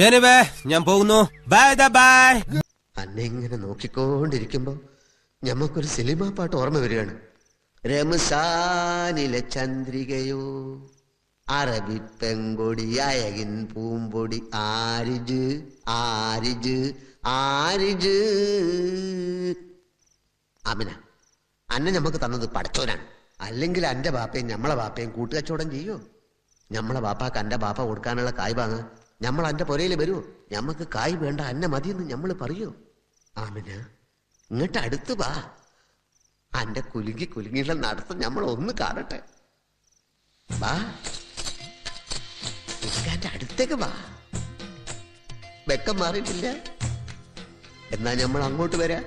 Anyway ഞാൻ പോകുന്നു. By the by അന്നെ ഇങ്ങനെ നോക്കിക്കൊണ്ടിരിക്കുമ്പോ ഞമ്മക്കൊരു സിനിമ പാട്ട് ഓർമ്മ വരികയാണ്. രമസാനിലെ ചന്ദ്രികയോ അറബി പെങ്കൊടി അയകിൻ പൂമ്പൊടി ആരിജ് ആരിജ് ആരിജ്. അമിന അന്നെ ഞമ്മക്ക് തന്നത് പടച്ചോനാണ്. അല്ലെങ്കിൽ അന്റെ ബാപ്പയും ഞമ്മളെ ബാപ്പയും കൂട്ടുകച്ചവടം ചെയ്യോ? ഞമ്മളെ ബാപ്പാക്ക് അന്റെ ബാപ്പ കൊടുക്കാനുള്ള കായ് ഞമ്മൾ അന്റെ പുരയിൽ വരുമോ ഞമ്മക്ക് കായ് വേണ്ട അന്നെ മതിയെന്ന് ഞമ്മൾ പറയൂ. ആമിന ഇങ്ങോട്ട് അടുത്ത് വാ. അന്റെ കുലുങ്ങി കുലുങ്ങിയുള്ള നടത്തം ഞമ്മൾ ഒന്ന് കാണട്ടെ. വാ. അടുത്തേക്ക് വാ. വെക്കം മാറിയിട്ടില്ല. എന്നാ ഞമ്മൾ അങ്ങോട്ട് വരാ.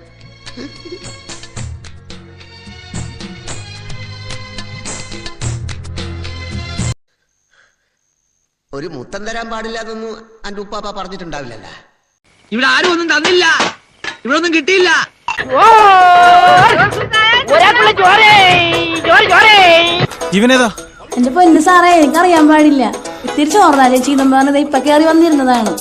ഒരു മുത്തം തരാൻ പാടില്ല എന്നൊന്നും അന്റെ ഉപ്പാപ്പ പറഞ്ഞിട്ടുണ്ടാവില്ലല്ലോ. ഇവിടെ ആരും ഒന്നും തന്നില്ല. ഇവിടെ ഒന്നും കിട്ടിയില്ല. ഇവനേതാ? എന്റെ പൊന്ന് സാറേ എനിക്കറിയാൻ പാടില്ല. ഇത്തിരി ചോർന്നാലേ ചീതം പറഞ്ഞത് ഇപ്പൊ കയറി വന്നിരുന്നതാണ്.